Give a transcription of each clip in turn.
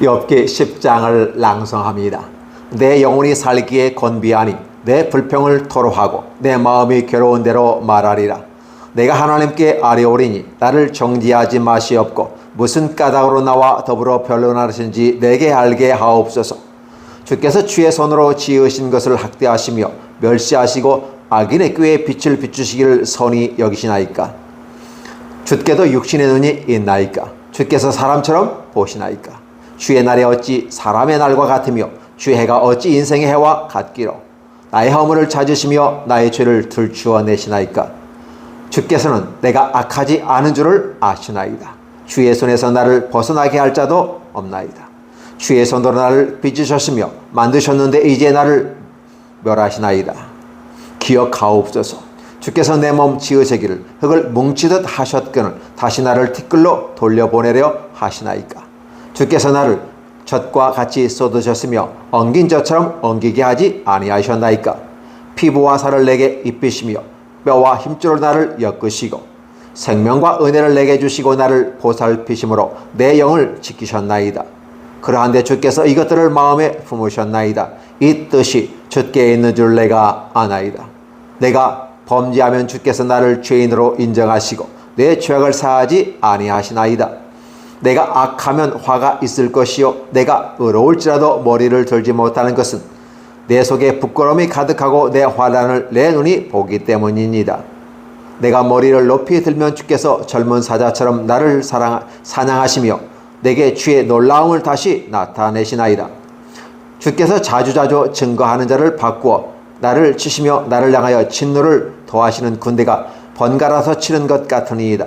엽기 10장을 낭송합니다. 내 영혼이 살기에 건비하니 내 불평을 토로하고 내 마음이 괴로운 대로 말하리라. 내가 하나님께 아뢰오리니 나를 정지하지 마시옵고 무슨 까닭으로 나와 더불어 변론하시는지 내게 알게 하옵소서. 주께서 주의 손으로 지으신 것을 학대하시며 멸시하시고 악인의 꾀에 빛을 비추시기를 선히 여기시나이까. 주께도 육신의 눈이 있나이까. 주께서 사람처럼 보시나이까. 주의 날이 어찌 사람의 날과 같으며 주의 해가 어찌 인생의 해와 같기로? 나의 허물을 찾으시며 나의 죄를 들추어 내시나이까? 주께서는 내가 악하지 않은 줄을 아시나이다. 주의 손에서 나를 벗어나게 할 자도 없나이다. 주의 손으로 나를 빚으셨으며 만드셨는데 이제 나를 멸하시나이다. 기억하옵소서. 주께서 내 몸 지으시기를 흙을 뭉치듯 하셨거늘 다시 나를 티끌로 돌려보내려 하시나이까 주께서 나를 젖과 같이 쏟으셨으며 엉긴 젖처럼 엉기게 하지 아니하셨나이까? 피부와 살을 내게 입히시며 뼈와 힘줄로 나를 엮으시고 생명과 은혜를 내게 주시고 나를 보살피심으로 내 영을 지키셨나이다. 그러한데 주께서 이것들을 마음에 품으셨나이다. 이 뜻이 주께 있는 줄 내가 아나이다. 내가 범죄하면 주께서 나를 죄인으로 인정하시고 내 죄악을 사하지 아니하시나이다 내가 악하면 화가 있을 것이요 내가 의로울지라도 머리를 들지 못하는 것은 내 속에 부끄러움이 가득하고 내 화란을 내 눈이 보기 때문입니다. 내가 머리를 높이 들면 주께서 젊은 사자처럼 나를 사랑, 사냥하시며 내게 주의 놀라움을 다시 나타내시나이다. 주께서 자주자주 증거하는 자를 바꾸어 나를 치시며 나를 향하여 진노를 더하시는 군대가 번갈아서 치는 것 같으니이다.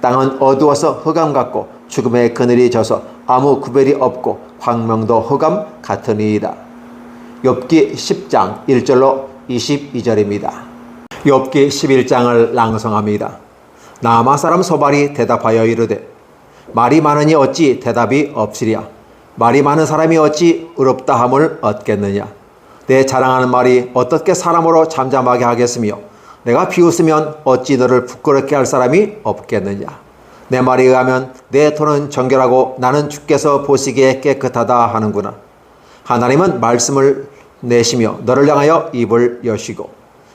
땅은 어두워서 흑암 같고 죽음의 그늘이 져서 아무 구별이 없고 광명도 흑암 같으니이다. 욥기 10장 1절로 22절입니다. 욥기 11장을 낭송합니다. 나마 사람 소발이 대답하여 이르되 말이 많으니 어찌 대답이 없으랴 말이 많은 사람이 어찌 의롭다 함을 얻겠느냐 내 자랑하는 말이 어떻게 사람으로 잠잠하게 하겠으며 내가 비웃으면 어찌 너를 부끄럽게 할 사람이 없겠느냐. 내 말에 의하면 내 돈은 정결하고 나는 주께서 보시기에 깨끗하다 하는구나. 하나님은 말씀을 내시며 너를 향하여 입을 여시고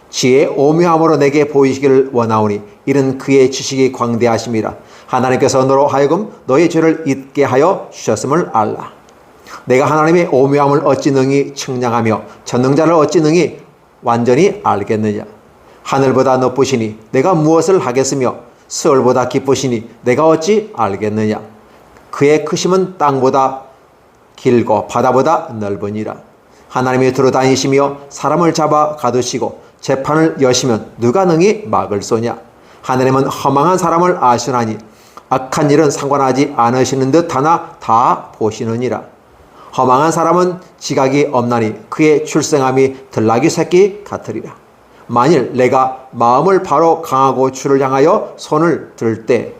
지혜의 오묘함으로 내게 보이시기를 원하오니 이는 그의 지식이 광대하심이라. 하나님께서 너로 하여금 너의 죄를 잊게 하여 주셨음을 알라. 내가 하나님의 오묘함을 어찌 능히 측량하며 전능자를 어찌 능히 완전히 알겠느냐. 하늘보다 높으시니 내가 무엇을 하겠으며 서울보다 기쁘시니 내가 어찌 알겠느냐. 그의 크심은 땅보다 길고 바다보다 넓으니라. 하나님이 들어다니시며 사람을 잡아 가두시고 재판을 여시면 누가 능히 막을 쏘냐. 하나님은 허망한 사람을 아시나니 악한 일은 상관하지 않으시는 듯 하나 다 보시느니라. 허망한 사람은 지각이 없나니 그의 출생함이 들나귀 새끼 같으리라. 만일 내가 마음을 바로 강하고 주를 향하여 손을 들 때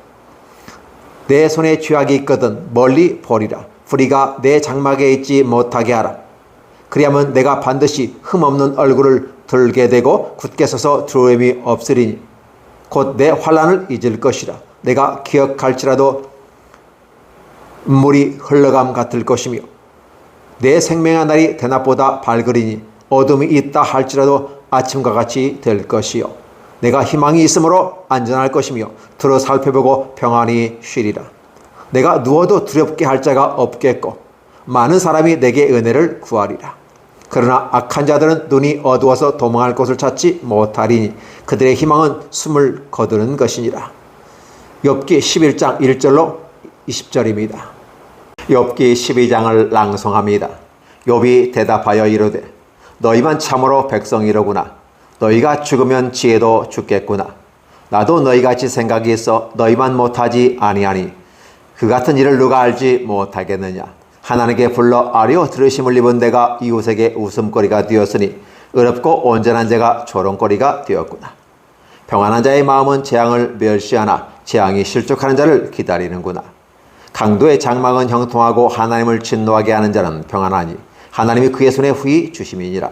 내 손에 죄악이 있거든 멀리 버리라. 불의가 내 장막에 있지 못하게 하라. 그리하면 내가 반드시 흠없는 얼굴을 들게 되고 굳게 서서 두려움이 없으리니 곧 내 환란을 잊을 것이라. 내가 기억할지라도 물이 흘러감 같을 것이며 내 생명의 날이 대낮보다 밝으리니 어둠이 있다 할지라도 아침과 같이 될 것이요. 내가 희망이 있으므로 안전할 것이며 들어 살펴보고 평안히 쉬리라. 내가 누워도 두렵게 할 자가 없겠고 많은 사람이 내게 은혜를 구하리라. 그러나 악한 자들은 눈이 어두워서 도망할 곳을 찾지 못하리니 그들의 희망은 숨을 거두는 것이니라. 욥기 11장 1절로 20절입니다. 욥기 12장을 낭송합니다. 욥이 대답하여 이르되 너희만 참으로 백성이로구나. 너희가 죽으면 지혜도 죽겠구나. 나도 너희같이 생각이 있어 너희만 못하지 아니하니 그 같은 일을 누가 알지 못하겠느냐 하나님께 불러 아리오 들으심을 입은 내가 이웃에게 웃음거리가 되었으니 어렵고 온전한 자가 조롱거리가 되었구나 평안한 자의 마음은 재앙을 멸시하나 재앙이 실족하는 자를 기다리는구나 강도의 장막은 형통하고 하나님을 진노하게 하는 자는 평안하니 하나님이 그의 손에 후히 주심이니라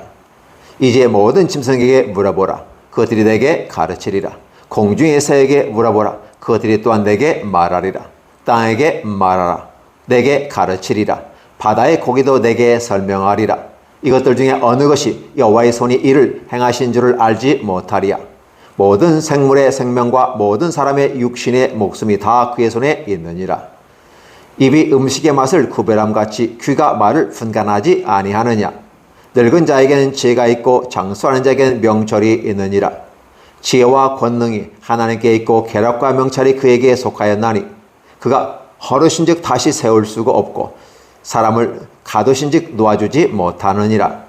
이제 모든 짐승에게 물어보라. 그들이 내게 가르치리라. 공중의 새에게 물어보라. 그들이 또한 내게 말하리라. 땅에게 말하라. 내게 가르치리라. 바다의 고기도 내게 설명하리라. 이것들 중에 어느 것이 여호와의 손이 이를 행하신 줄을 알지 못하리야. 모든 생물의 생명과 모든 사람의 육신의 목숨이 다 그의 손에 있느니라. 입이 음식의 맛을 구별함 같이 귀가 말을 분간하지 아니하느냐. 늙은 자에게는 지혜가 있고 장수하는 자에게는 명철이 있느니라. 지혜와 권능이 하나님께 있고 계략과 명찰이 그에게 속하였나니 그가 허르신즉 다시 세울 수가 없고 사람을 가두신즉 놓아주지 못하느니라.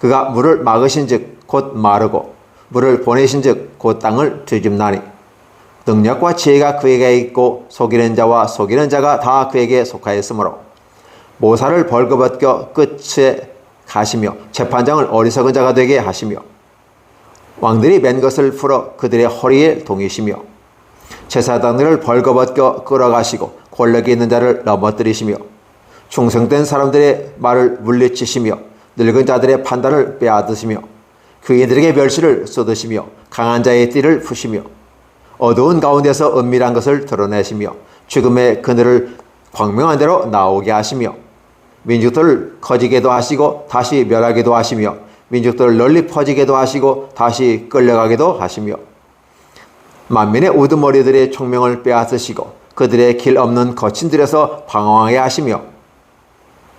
그가 물을 막으신즉 곧 마르고 물을 보내신즉 곧 땅을 뒤집나니 능력과 지혜가 그에게 있고 속이는 자와 속이는 자가 다 그에게 속하였으므로 모사를 벌거벗겨 끝에 가시며 재판장을 어리석은 자가 되게 하시며 왕들이 맨 것을 풀어 그들의 허리에 동이시며 제사장들을 벌거벗겨 끌어가시고 권력이 있는 자를 넘어뜨리시며 충성된 사람들의 말을 물리치시며 늙은 자들의 판단을 빼앗으시며 그이들에게 멸시를 쏟으시며 강한 자의 띠를 푸시며 어두운 가운데서 은밀한 것을 드러내시며 죽음의 그늘을 광명한 대로 나오게 하시며 민족들을 커지게도 하시고 다시 멸하기도 하시며 민족들을 널리 퍼지게도 하시고 다시 끌려가기도 하시며 만민의 우두머리들의 총명을 빼앗으시고 그들의 길 없는 거친 들에서 방황하게 하시며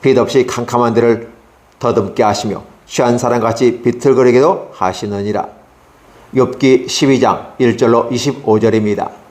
빛 없이 캄캄한 데를 더듬게 하시며 취한 사람같이 비틀거리게도 하시느니라. 욥기 12장 1절로 25절입니다.